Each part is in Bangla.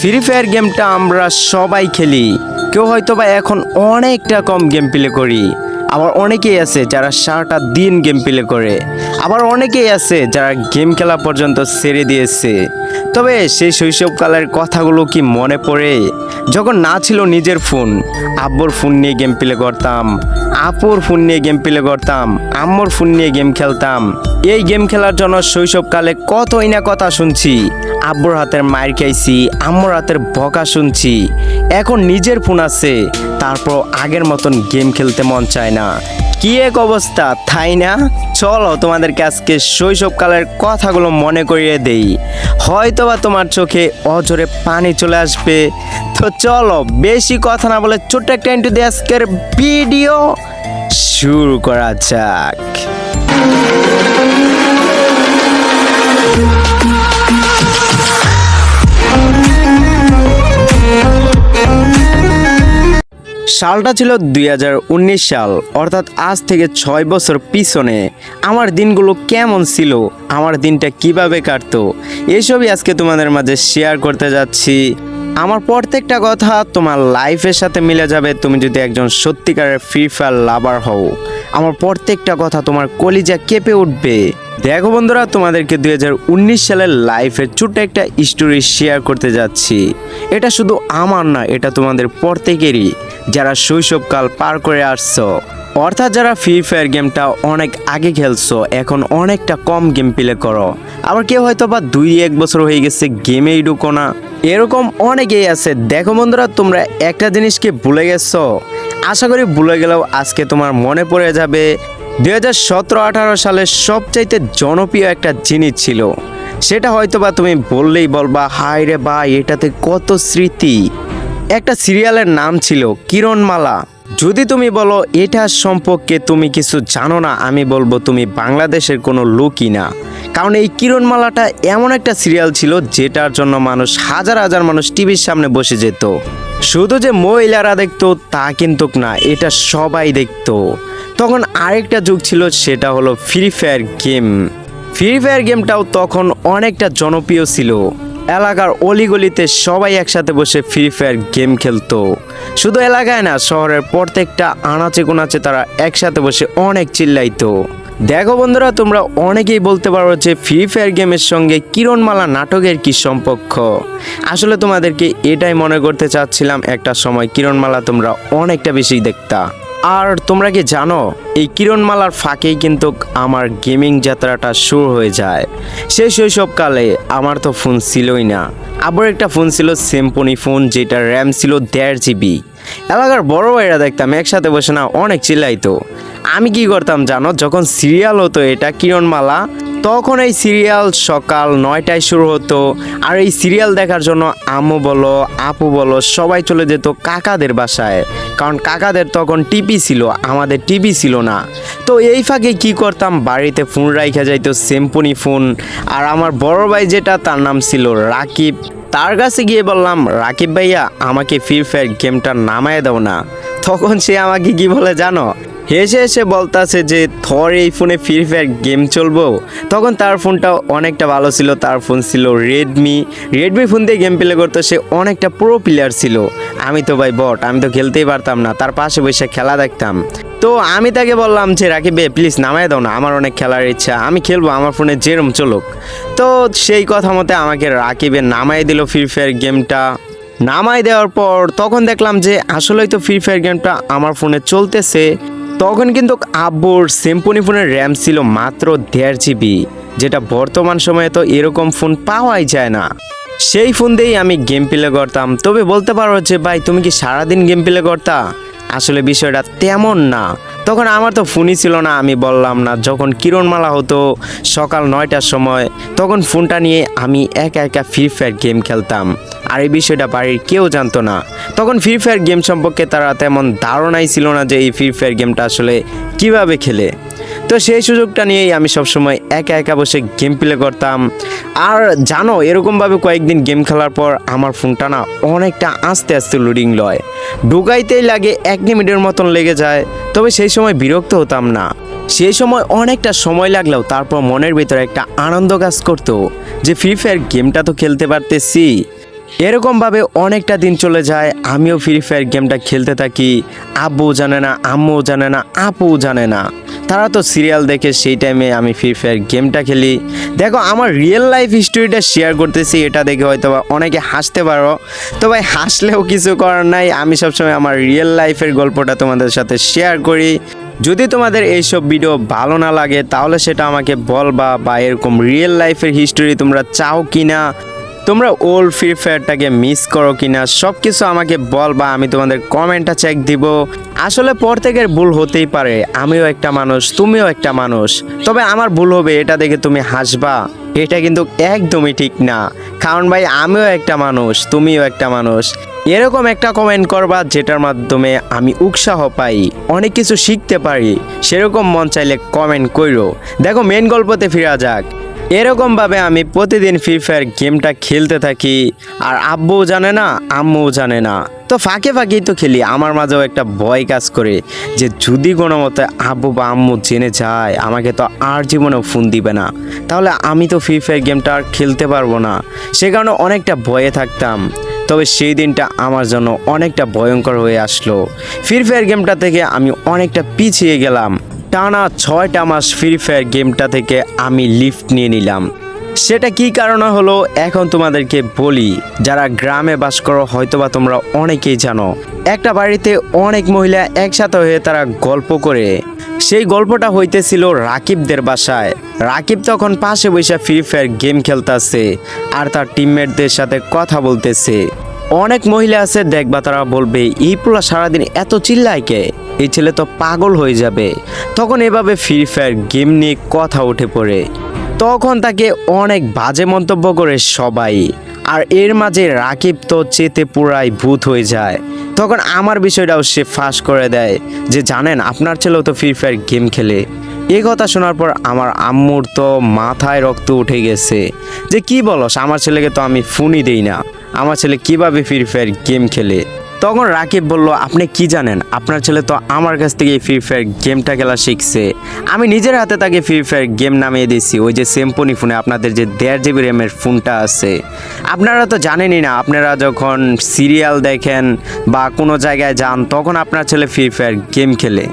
ফ্রি ফায়ার গেমটা আমরা সবাই খেলি। কেউ হয়তো বা এখন অনেকটা কম গেম প্লে করি। আবার অনেকেই আছে যারা সারাটা দিন গেম প্লে করে। আবার অনেকেই আছে যারা গেম খেলা পর্যন্ত ছেড়ে দিয়েছে। তবে সেই শৈশবকালের কথাগুলো কি মনে পড়ে? যখন না ছিল নিজের ফোন, আব্বুর ফোন নিয়ে গেম প্লে করতাম, আপুর ফোন নিয়ে গেম প্লে করতাম, আম্মুর ফোন নিয়ে গেম খেলতাম। এই গেম খেলার জন্য শৈশবকালে কতই না কথা শুনছি। আব্বুর হাতের মায়ের খাইছি, আম্মুর হাতের বকা শুনছি। এখন নিজের ফোন আছে তারপর আগের মতন গেম খেলতে মন চায় না। কি এক অবস্থা? তাই না? চলো তোমাদেরকে আজকে শৈশবকালের কথাগুলো মনে করিয়ে দেই। হয়তোবা তোমার চোখে অজরে পানি চলে আসবে। তো চলো বেশি কথা না বলে ছোট্ট একটা ইন্টু দিয়ে আজকের ভিডিও শুরু করা যাক। সালটা ছিল দুই হাজার উনিশ সাল। অর্থাৎ আজ থেকে ছয় বছর পিছনে। আমার দিনগুলো কেমন ছিল? আমার দিনটা কীভাবে কাটতো? এসবই আজকে তোমাদের মাঝে শেয়ার করতে যাচ্ছি। আমার প্রত্যেকটা কথা তোমার লাইফের সাথে মিলে যাবে। তুমি যদি একজন সত্যিকারের ফ্রি ফায়ার লাভার হও। আমার প্রত্যেকটা কথা তোমার কলিজা কেঁপে উঠবে। দেখো বন্ধুরা, তোমাদেরকে দু হাজার উনিশ সালের লাইফের ছোট্ট একটা স্টোরি শেয়ার করতে যাচ্ছি। এটা শুধু আমার না, এটা তোমাদের প্রত্যেকেরই। যারা শৈশবকাল পার করে আসছো, অর্থাৎ যারা ফ্রি ফায়ার গেমটা অনেক আগে খেলছো, এখন অনেকটা কম গেম প্লে করো। আবার কেউ হয়তো বা দুই এক বছর হয়ে গেছে গেমেই ঢুকো না। এরকম অনেকেই আছে। দেখো বন্ধুরা, তোমরা একটা জিনিসকে ভুলে গেছো। আশা করি ভুলে গেলেও আজকে তোমার মনে পড়ে যাবে দুই হাজার সতেরো আঠারো সালের সবচাইতে জনপ্রিয় একটা জিনিস ছিল। সেটা হয়তো বা তুমি বললেই বলবা, হায় রে বা এটাতে কত স্মৃতি? একটা সিরিয়ালের নাম ছিল কিরণমালা। যদি তুমি বলো, এটা সম্পর্কে তুমি কিছু জানো না, আমি বলব তুমি বাংলাদেশের কোনো লোকই না। কারণ এই কিরণমালাটা এমন একটা সিরিয়াল ছিল যেটার জন্য মানুষ, হাজার হাজার মানুষ টিভির সামনে বসে যেত। শুধু যে মহিলারা দেখতো, তা কিন্তু না, এটা সবাই দেখতো। তখন আরেকটা যুগ ছিল, সেটা হলো free fire game free fire গেমটাও তখন অনেকটা জনপ্রিয় ছিল। এলাকার অলিগলিতে সবাই একসাথে বসে ফ্রি ফায়ার গেম খেলতো। শুধু এলাকায় না, শহরের প্রত্যেকটা আনাচে কোনাচে তারা একসাথে বসে অনেক চিল্লাইতো। দেখো বন্ধুরা, তোমরা অনেকেই বলতে পারো যে ফ্রি ফায়ার গেমের সঙ্গে কিরণমালা নাটকের কি সম্পর্ক। আসলে তোমাদেরকে এটাই মনে করতে চাচ্ছিলাম, একটা সময় কিরণমালা তোমরা অনেকটা বেশি দেখতা। আর তোমরা কি জানো, এই কিরণমালার ফাঁকেই কিন্তু আমার গেমিং যাত্রাটা শুরু হয়ে যায়। সেই শৈশবকালে আমার তো ফোন ছিলই না। আবার একটা ফোন ছিল সেম্পনি ফোন যেটা র্যাম ছিল দেড় জিবি এলাকার বড় ভাইরা দেখতাম একসাথে বসে না, অনেক চিল্লাইতো। আমি কি করতাম জানো, যখন সিরিয়াল হতো এটা, কিরণমালা তখন এই সিরিয়াল সকাল নয়টায় শুরু হতো। আর এই সিরিয়াল দেখার জন্য আম্মু বলো, আপু বলো, সবাই চলে যেত কাকাদের বাসায়। কারণ কাকাদের তখন টিভি ছিল, আমাদের টিভি ছিল না। তো এই ফাঁকে কি করতাম? বাড়িতে ফোন রাইখা যাইতো সেম্পুনি ফোন। আর আমার বড় ভাই যেটা, তার নাম ছিল রাকিব। তার কাছে গিয়ে বললাম, রাকিব ভাইয়া, আমাকে ফ্রি ফায়ার গেমটা নামায় দাও না। তখন সে আমাকে কি বলে জানো? হেসে হেসে বলতাছে যে থর এই ফোনে ফ্রি ফায়ার গেম চলবো? তখন তার ফোনটা অনেকটা ভালো ছিল। তার ফোন ছিল রেডমি রেডমি ফোন দিয়ে গেম প্লে করতো, সে অনেকটা প্রো প্লেয়ার ছিল। আমি তো ভাই বট, আমি তো খেলতেই পারতাম না। তার পাশে বসে খেলা দেখতাম। তো আমি তাকে বললাম যে রাকিব বে প্লিজ নামায় দাও না, আমার অনেক খেলার ইচ্ছা, আমি খেলব, আমার ফোনে যেরম চলুক। তো সেই কথা মতে আমাকে রাকিবে নামাই দিল ফ্রি ফায়ার গেমটা নামাই দেওয়ার পর তখন দেখলাম যে আসলেই তো ফ্রি ফায়ার গেমটা আমার ফোনে চলতেছে। তখন কিন্তু আব্বুর সিম্পনি ফোনের র্যাম ছিল মাত্র দেড় জিবি যেটা বর্তমান সময়ে তো এরকম ফোন পাওয়াই যায় না। সেই ফোন দিয়েই আমি গেম প্লে করতাম। তবে বলতে পারো যে, ভাই, তুমি কি সারাদিন গেম প্লে করতা? আসলে বিষয়টা তেমন না। তখন আমার তো ফোনই ছিল না, আমি বললাম না। যখন কিরণমালা হতো সকাল নয়টার সময়, তখন ফোনটা নিয়ে আমি একা একা ফ্রি ফায়ার গেম খেলতাম। আর এই বিষয়টা বাড়ির কেউ জানতো না। তখন ফ্রি ফায়ার গেম সম্পর্কে তারা তেমন ধারণাই ছিল না যে এই ফ্রি ফায়ার গেমটা আসলে কীভাবে খেলে। তো সেই সুযোগটা নিয়েই আমি সবসময় একা একা বসে গেম প্লে করতাম। আর জানো, এরকমভাবে কয়েকদিন গেম খেলার পর আমার ফোনটা না অনেকটা আস্তে আস্তে লোডিং লয়। ঢুকাইতেই লাগে এক মিনিটের মতন লেগে যায়, তবে সেই সময় বিরক্ত হতাম না। সেই সময় অনেকটা সময় লাগলেও তারপর মনের ভিতরে একটা আনন্দ কাজ করতো যে ফ্রি ফায়ার গেমটা তো খেলতে পারতেছি। এরকমভাবে অনেকটা দিন চলে যায়, আমিও ফ্রি ফায়ার গেমটা খেলতে থাকি। আব্বু জানে না, আম্মুও জানে না আপুও জানে না। তারা তো সিরিয়াল দেখে সেই টাইমে আমি ফ্রি ফায়ার গেমটা খেলি। দেখো, আমার রিয়েল লাইফ হিস্টোরিটা শেয়ার করতেছি, এটা দেখে হয়তো অনেকে হাসতে পারো। তো ভাই, হাসলেও কিছু করার নাই। আমি সবসময় আমার রিয়েল লাইফের গল্পটা তোমাদের সাথে শেয়ার করি। যদি তোমাদের এইসব ভিডিও ভালো না লাগে, তাহলে সেটা আমাকে বলবা বা এরকম রিয়েল লাইফের হিস্টোরি তোমরা চাও কি না তোমরা ওল্ড ফ্রি ফায়ারটাকে মিস করো কিনা সব কিছু আমাকে বলবা আমি তোমাদের কমেন্টটা চেক দিব। আসলে প্রত্যেকের ভুল হতেই পারে, আমিও একটা মানুষ, তুমিও একটা মানুষ। তবে আমার ভুল হবে এটা দেখে তুমি হাসবা, এটা কিন্তু একদমই ঠিক না। কারণ ভাই, আমিও একটা মানুষ, তুমিও একটা মানুষ। এরকম একটা কমেন্ট করবা যেটার মাধ্যমে আমি উৎসাহ পাই, অনেক কিছু শিখতে পারি, সেরকম মন চাইলে কমেন্ট কইরো। দেখো মেন গল্পতে ফিরা যাক। এরকমভাবে আমি প্রতিদিন ফ্রি ফায়ার গেমটা খেলতে থাকি। আর আব্বুও জানে না, আম্মুও জানে না। তো ফাঁকে ফাঁকেই তো খেলি, আমার মাঝেও একটা ভয় কাজ করে যে যদি কোনো মতে আব্বু বা আম্মু জেনে যায়, আমাকে তো আর জীবনেও ফোন দিবে না। তাহলে আমি তো ফ্রি ফায়ার গেমটা আর খেলতে পারব না। সে কারণে অনেকটা ভয়ে থাকতাম। তবে সেই দিনটা আমার জন্য অনেকটা ভয়ঙ্কর হয়ে আসলো। ফ্রি ফায়ার গেমটা থেকে আমি অনেকটা পিছিয়ে গেলাম। টানা ছয়টা মাস ফ্রি ফায়ার গেমটা থেকে আমি লিফট নিয়ে নিলাম। সেটা কি কারণে হলো? এখন তোমাদেরকে বলি, যারা গ্রামে বাস করো, হয়তোবা তোমরা অনেকেই জানো, একটা বাড়িতে অনেক মহিলা একসাথে হয়ে তারা গল্প করে। সেই গল্পটা হইতেছিল রাকিবদের বাসায়। রাকিব তখন পাশে বসে ফ্রি ফায়ার গেম খেলতেছে আর তার টিমমেটদের সাথে কথা বলতেছে। অনেক মহিলা আছে দেখবা তারা বলবে, এই পোলা সারাদিন এত চিল্লায় কে? এই ছেলে তো পাগল হয়ে যাবে। তখন এভাবে ফ্রি ফায়ার গেম নিয়ে কথা উঠে পড়ে। তখন তাকে অনেক বাজে মন্তব্য করে সবাই। আর এর মাঝে রাকিব তো চেতে পুরাই ভূত হয়ে যায়। তখন আমার বিষয়টাও সে ফাঁস করে দেয় যে, জানেন, আপনার ছেলেও তো ফ্রি ফায়ার গেম খেলে। এই কথা শোনার পর আমার আম্মুর তো মাথায় রক্ত উঠে গেছে। যে, কি বলস? আমার ছেলেকে তো আমি ফোনই দেই না। আমার ছেলে কীভাবে ফ্রি ফায়ার গেম খেলে? তখন রাকিব বলল, আপনি কি জানেন? আপনার ছেলে তো আমার কাছ থেকে ফ্রি ফায়ার গেমটা খেলা শিখছে। আমি নিজের হাতে তাকে ফ্রি ফায়ার গেম নামিয়ে দিয়েছি। ওই যে সেম্পনি ফোনে আপনাদের যে দেড় জিবি র্যামের ফোনটা আছে। আপনারা তো জানেনই না, আপনারা যখন সিরিয়াল দেখেন বা কোনো জায়গায় যান, তখন আপনার ছেলে ফ্রি ফায়ার গেম খেলে।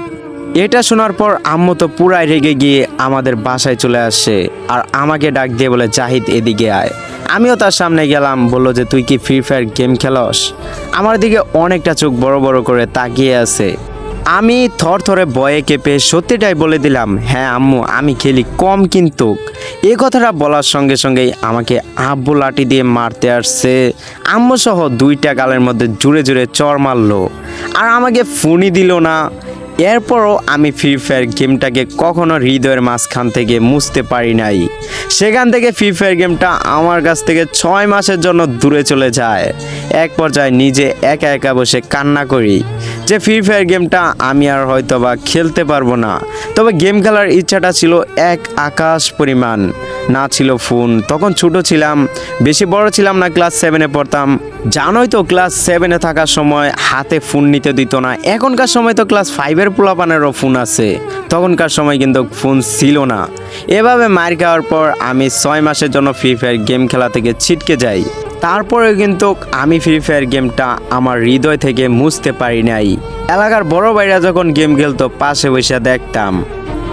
এটা শোনার পর আম্মু তো পুরাই রেগে গিয়ে আমাদের বাসায় চলে আসে আর আমাকে ডাক দিয়ে বলে, জাহিদ, এদিকে আয়। আমিও তার সামনে গেলাম, বলল যে, তুই কি ফ্রি ফায়ার গেম খেলস? আমার দিকে অনেকটা চোখ বড় বড় করে তাকিয়ে আছে। আমি থর থরে বয়ে কেঁপে সত্যিটাই বলে দিলাম হ্যাঁ আম্মু, আমি খেলি কম কিন্তু। এ কথাটা বলার সঙ্গে সঙ্গেই আমাকে আব্বু লাঠি দিয়ে মারতে আসছে। আম্মু সহ দুইটা গালের মধ্যে জুড়ে জুড়ে চর মারলো। আর আমাকে ফোনই দিল না। এরপরও আমি ফ্রি ফায়ার গেমটাকে কখনো হৃদয়ের মাঝখান থেকে মুছতে পারি নাই। সেখান থেকে ফ্রি ফায়ার গেমটা আমার কাছ থেকে ছয় মাসের জন্য দূরে চলে যায়। এক পর্যায়ে নিজে একা একা বসে কান্না করি। যে ফ্রি ফায়ার গেমটা আমি আর হয়তো বা খেলতে পারব না। তবে গেম খেলার ইচ্ছাটা ছিল এক আকাশ পরিমাণ। না ছিল ফোন তখন ছোট ছিলাম। বেশি বড় ছিলাম না ক্লাস সেভেনে পড়তাম। জানোই তো ক্লাস সেভেনে থাকার সময় হাতে ফোন নিতে দিত না। এখনকার সময় তো ক্লাস ফাইভের পোলাপানেরও ফোন আছে। তখনকার সময় কিন্তু ফোন ছিল না। এভাবে মার খাওয়ার পর আমি ছয় মাসের জন্য ফ্রি ফায়ার গেম খেলা থেকে ছিটকে যাই। তারপরে কিন্তু আমি ফ্রি ফায়ার গেমটা আমার হৃদয় থেকে মুছতে পারি নাই। এলাকার বড় ভাইরা যখন গেম খেলতো, পাশে বসে দেখতাম।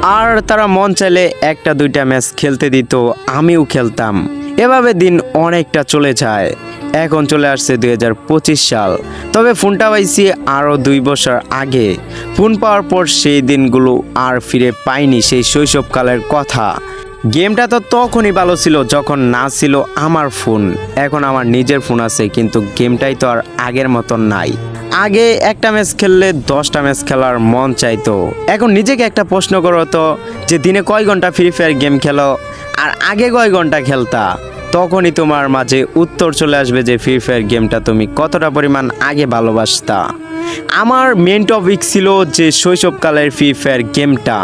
আর তারা মন চাইলে একটা দুইটা ম্যাচ খেলতে দিত, আমিও খেলতাম। এভাবে দিন অনেকটা চলে যায়। এখন চলে আসছে দুই হাজার পঁচিশ সাল। তবে ফোনটা পাইছি আরও দুই বছর আগে। ফোন পাওয়ার পর সেই দিনগুলো আর ফিরে পাইনি সেই শৈশবকালের কথা। গেমটা তো তখনই ভালো ছিল যখন না ছিল আমার ফোন। এখন আমার নিজের ফোন আছে, কিন্তু গেমটাই তো আর আগের মতন নাই। আগে একটা ম্যাচ খেললে দশটা ম্যাচ খেলার মন চাইতো। এখন নিজেকে একটা প্রশ্ন করো তো, যে দিনে কয় ঘণ্টা ফ্রি ফায়ার গেম খেলো? আর আগে কয় ঘণ্টা খেলতা? তখনই তোমার মাঝে উত্তর চলে আসবে যে ফ্রি ফায়ার গেমটা তুমি কতটা পরিমাণ আগে ভালোবাসতা। আমার মেন টপিক ছিল যে শৈশবকালের ফ্রি ফায়ার গেমটা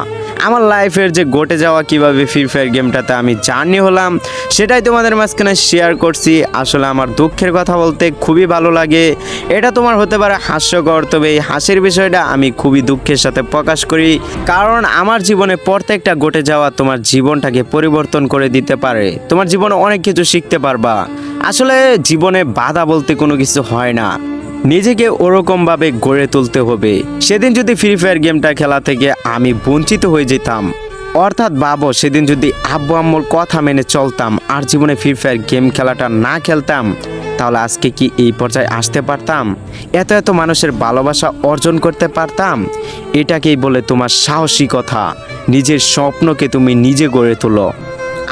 আমার লাইফের যে ঘটে যাওয়া কীভাবে ফ্রি ফায়ার গেমটাতে আমি জার্নি হলাম, সেটাই তোমাদের মাঝখানে শেয়ার করছি। আসলে আমার দুঃখের কথা বলতে খুবই ভালো লাগে। এটা তোমার হতে পারে হাস্যকর, তবে এই হাসির বিষয়টা আমি খুবই দুঃখের সাথে প্রকাশ করি। কারণ আমার জীবনে প্রত্যেকটা ঘটে যাওয়া তোমার জীবনটাকে পরিবর্তন করে দিতে পারে। তোমার জীবনে অনেক কিছু শিখতে পারবা। আসলে জীবনে বাধা বলতে কোনো কিছু হয় না। নিজেকে ওরকমভাবে গড়ে তুলতে হবে। সেদিন যদি ফ্রি ফায়ার গেমটা খেলা থেকে আমি বঞ্চিত হয়ে যেতাম, অর্থাৎ বাবু সেদিন যদি আব্বু আম্মুর কথা মেনে চলতাম আর জীবনে ফ্রি ফায়ার গেম খেলাটা না খেলতাম, তাহলে আজকে কি এই পর্যায়ে আসতে পারতাম? এত এত মানুষের ভালোবাসা অর্জন করতে পারতাম? এটাকেই বলে তোমার সাহসী কথা নিজের স্বপ্নকে তুমি নিজে গড়ে তোলো।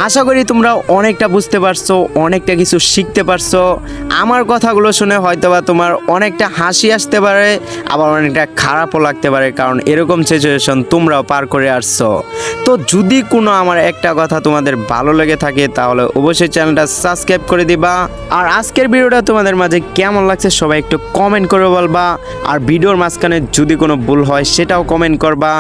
আশা করি তোমরা অনেকটা বুঝতে পারছ, অনেকটা কিছু শিখতে পারছ। আমার কথাগুলো শুনে হয়তোবা তোমার অনেকটা হাসি আসতে পারে, আবার অনেকটা খারাপও লাগতে পারে, কারণ এরকম সিচুয়েশন তোমরাও পার করে আসছো। তো যদি কোনো আমার একটা কথা তোমাদের ভালো লেগে থাকে, তাহলে অবশ্যই চ্যানেলটা সাবস্ক্রাইব করে দিবা। আর আজকের ভিডিওটা তোমাদের মাঝে কেমন লাগছে সবাই একটু কমেন্ট করে বলবা। আর ভিডিওর মাঝখানে যদি কোনো ভুল হয়, সেটাও কমেন্ট করবা।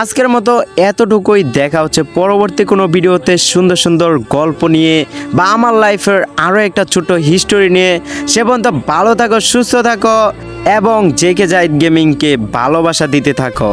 আজকের মতো এতটুকুই। দেখা হচ্ছে পরবর্তী কোনো ভিডিওতে সুন্দর সুন্দর গল্প নিয়ে বা আমার লাইফের আরও একটা ছোট হিস্টোরি নিয়ে। সে পর্যন্ত ভালো থাকো, সুস্থ থাকো এবং জেকে যায় গেমিংকে ভালোবাসা দিতে থাকো।